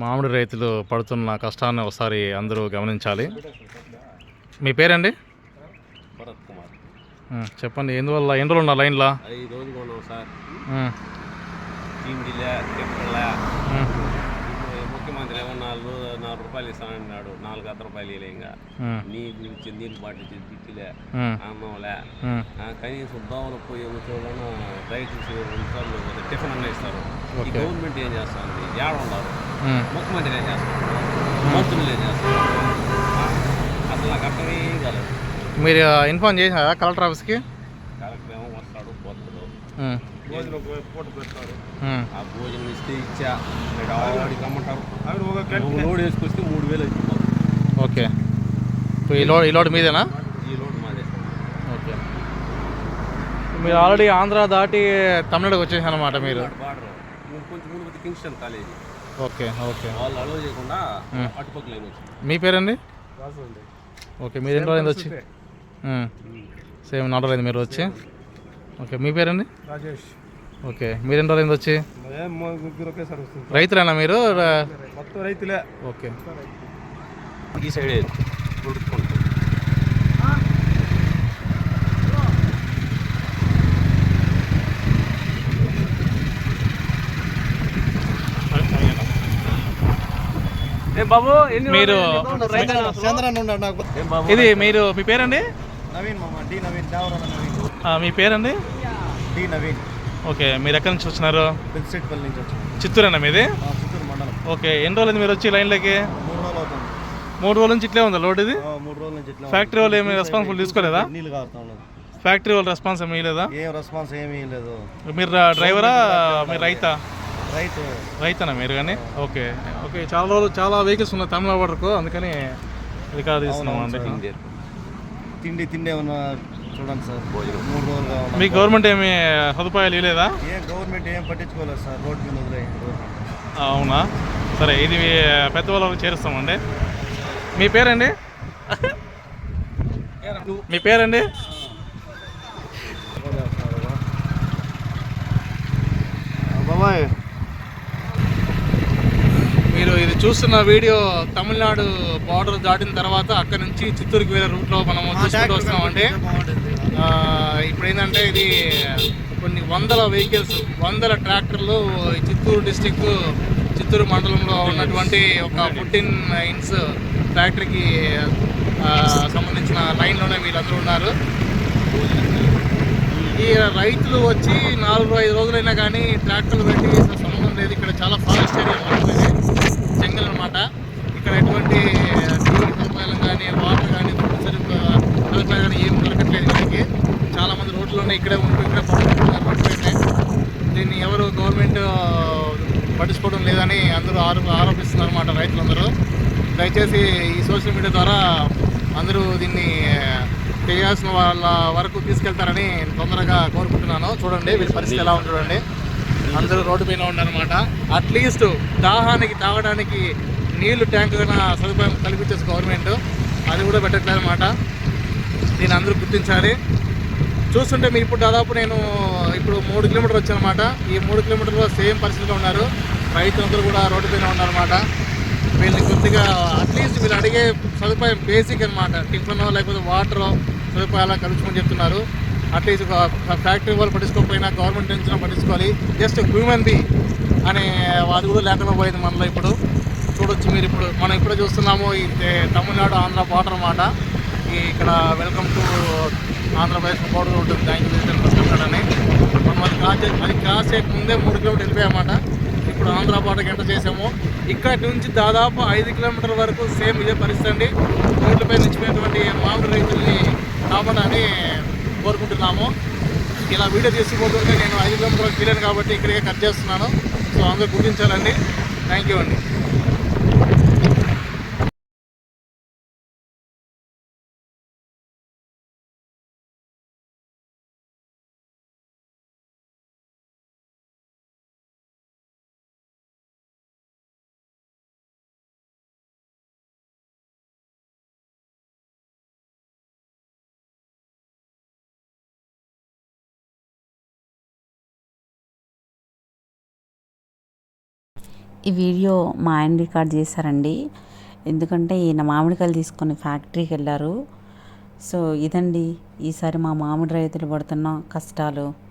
మామిడి రైతులు పడుతున్న కష్టాన్ని ఒకసారి అందరూ గమనించాలి. మీ పేరండి? భరత్ కుమార్. ఉం, చెప్పండి ఎందువల్ల ఎన్ని రోజులు ఉన్నారు లైన్లో? ముఖ్యమంత్రి ఏమో నాలుగు నాలుగు రూపాయలు ఇస్తానన్నాడు నాలుగు అర్ధ రూపాయలు ఉం, నీళ్ళు ఇచ్చి నీళ్ళు బాటిల్ ఇచ్చి తిట్టిలే అన్నంలే కనీసం దోమలు పోయి చూడడం రైతులు టిఫిన్ అన్న ఇస్తారు. గవర్నమెంట్ ఏం చేస్తుంది? ఏడ ఉండదు ఉం. ముఖ్యమంత్రి ఏం చేస్తారు మంత్రులు ఏం చేస్తారు ఆ, అసలు నాకు అర్థమే కాలేదు మీరు ఇన్ఫార్మ్ చేశారా కలెక్టర్ ఆఫీస్కి కలెక్టర్ ఏమో వస్తాడు పోతాడు భోజనం పూట పెడతారు. ఆ భోజనం ఇస్తే ఇచ్చా ఆడికి అమ్మంటారు ఒక లోడ్ వేసుకొస్తే మూడు వేలు అయిపోతుంది ఓకే ఈ లోడ్ ఈ లోడ్ మీదేనా? ఈ లోడ్ మాదే ఓకే మీరు ఆల్రెడీ ఆంధ్ర దాటి తమిళనాడుకి వచ్చేసారు అనమాట మీరు. బార్డర్ కొంచెం ముందు కింగ్స్టన్ కాలేజీ ఓకే ఓకే. వాళ్ళు అలో చేయకుండా అటుపక్క లైన్ వచ్చింది? మీ పేరండి? ఓకే మీరు ఎన్ని రోజులు వచ్చి? సేమ్ నాలుగు రోజులు మీరు వచ్చి? ఓకే మీ పేరండి? రాజేష్. ఓకే మీరు ఎన్ని రోజులు వచ్చి? రైతులేనా మీరు? మొత్తం రైతులే. ఓకే. ఈ సైడ్ మీరు ఇది మీరు మీ పేరండి? నవీన్ మామ డి నవీన్ దేవరాల నవీన్. ఆ, మీ పేరండి? డి నవీన్. ఓకే మీరు ఎక్కడి నుంచి వచ్చినారు? వచ్చాను. చిత్తూరేనా మీది? ఆ, చిత్తూరు మండలం. ఓకే ఎన్ని రోజులు మీరు వచ్చి లైన్లోకి? మూడు రోజులు అవుతుంది. మూడు రోజుల నుంచి ఇట్లే ఉందా లోడ్ ఇది? ఆ, మూడు రోజుల నుంచి ఇట్లా ఫ్యాక్టరీ వాళ్ళు ఏమి రెస్పాన్సిబుల్ తీసుకోలేదా? ఫ్యాక్టరీ వాళ్ళు రెస్పాన్స్ ఏమీ లేదా ఏం రెస్పాన్స్ ఏమీ లేదు మీరు డ్రైవరా మీరు రైతా? రైతు. రైతనా మీరు కానీ? ఓకే. ఓకే చాలా రోజులు చాలా వెహికల్స్ ఉన్నాయి తమిళనాడు వరకు అందుకని రికార్డ్ తీస్తున్నాం అండి. తిండి తిండి ఏమన్నా చూడండి సార్. మూడు ఉన్నాం. మీ గవర్నమెంట్ ఏమి సదుపాయాలు ఇవ్వలేదా? ఏం గవర్నమెంట్ ఏం పట్టించుకోలేదు సార్ రోడ్ మీద అవునా? సరే ఇది పెద్దవాళ్ళకి చేరుస్తామండి. మీ పేరండి? మీ పేరండి? బాబాయ్. మీరు ఇది చూస్తున్న వీడియో తమిళనాడు బార్డర్ దాటిన తర్వాత అక్కడ నుంచి చిత్తూరుకి వెళ్ళే రూట్లో మనం చూసుకుంటూ వస్తున్నామండి ఆ, ఇప్పుడు ఏంటంటే ఇది కొన్ని వందల వెహికల్స్ వందల ట్రాక్టర్లు చిత్తూరు డిస్టిక్ చిత్తూరు మండలంలో ఉన్నటువంటి ఒక ఫుడ్డిన్ ఇన్స్ ఫ్యాక్టరీకి సంబంధించిన లైన్లోనే వీళ్ళందరూ ఉన్నారు. ఈ రైతులు వచ్చి నాలుగు ఐదు రోజులైనా కానీ ట్రాక్టర్లు పెట్టి సంబంధం లేదు. ఇక్కడ చాలా ఫారెస్ట్ ఏరియా జంగల్ అనమాట ఇక్కడ ఎటువంటి నీటి కానీ వాటర్ కానీ ఫుడ్ సరుకు కానీ ఏం దొరకట్లేదు వీళ్ళకి చాలామంది రోడ్లోనే ఇక్కడే ఉంటూ ఇక్కడే దీన్ని ఎవరు గవర్నమెంట్ పట్టించుకోవడం లేదని అందరూ ఆరో ఆరోపిస్తున్నారు అనమాట రైతులందరూ. దయచేసి ఈ సోషల్ మీడియా ద్వారా అందరూ దీన్ని చేయాల్సిన వాళ్ళ వరకు తీసుకెళ్తారని తొందరగా కోరుకుంటున్నాను. చూడండి వీళ్ళ పరిస్థితి ఎలా ఉంది చూడండి. అందరూ రోడ్డు పైన ఉన్నారనమాట అట్లీస్ట్ దాహానికి తాగడానికి నీళ్ళు ట్యాంక్ కన్నా సదుపాయం కల్పించేసి గవర్నమెంట్. అది కూడా పెట్టట్లేదు అనమాట దీన్ని అందరూ గుర్తించాలి. చూస్తుంటే మీరు ఇప్పుడు దాదాపు నేను ఇప్పుడు మూడు కిలోమీటర్లు వచ్చానమాట ఈ మూడు కిలోమీటర్లో సేమ్ పరిస్థితిలో ఉన్నారు. రైతులందరూ కూడా రోడ్డు పైన ఉన్నారన్నమాట వీళ్ళని కొద్దిగా అట్లీస్ట్ వీళ్ళు అడిగే సదుపాయం బేసిక్ అనమాట టిఫిన్ లేకపోతే వాటర్ సదుపాయాలు కలుపుకొని చెప్తున్నారు. అట్లీస్ట్ ఫ్యాక్టరీ వాళ్ళు పట్టించుకోకపోయినా గవర్నమెంట్ నుంచి పట్టించుకోవాలి. జస్ట్ హ్యూమన్ బీ అనే అది కూడా లేకుండా పోయింది మనలో ఇప్పుడు. చూడొచ్చు మీరు ఇప్పుడు. మనం ఇప్పుడు చూస్తున్నాము ఈ తమిళనాడు ఆంధ్ర బార్డర్ అన్నమాట. ఇక్కడ వెల్కమ్ టు ఆంధ్రప్రదేశ్ బోర్డర్ ఉంటుంది థ్యాంక్ యూ అని. మనం అది క్రాస్ అది క్రాస్ చేయక ముందే మూడు కిలోమీటర్లు వెళ్ళిపోయామాట ఇప్పుడు ఆంధ్ర బార్డర్కి ఎంటర్ చేసాము ఇక్కడ నుంచి దాదాపు ఐదు కిలోమీటర్ల వరకు సేమ్ ఇదే పరిస్థితి అండి. రోడ్లపై నిలిచిపోయినటువంటి మామిడి రైతుల్ని కాపాడాలి. కోరుకుంటున్నాము. ఇలా వీడియో తీసుకుపోతుంటే నేను ఐదు కిలోమీటర్లు వెళ్ళాను కాబట్టి ఇక్కడికే కట్ చేస్తున్నాను. సో అందరూ గుర్తించాలండి. థ్యాంక్ యూ అండి. ఈ వీడియో మా ఆయన రికార్డ్ చేశారండి. ఎందుకంటే ఈయన మామిడికాయలు తీసుకొని ఫ్యాక్టరీకి వెళ్ళారు. సో ఇదండి. ఈసారి మా మామిడి రైతులు పడుతున్న కష్టాలు.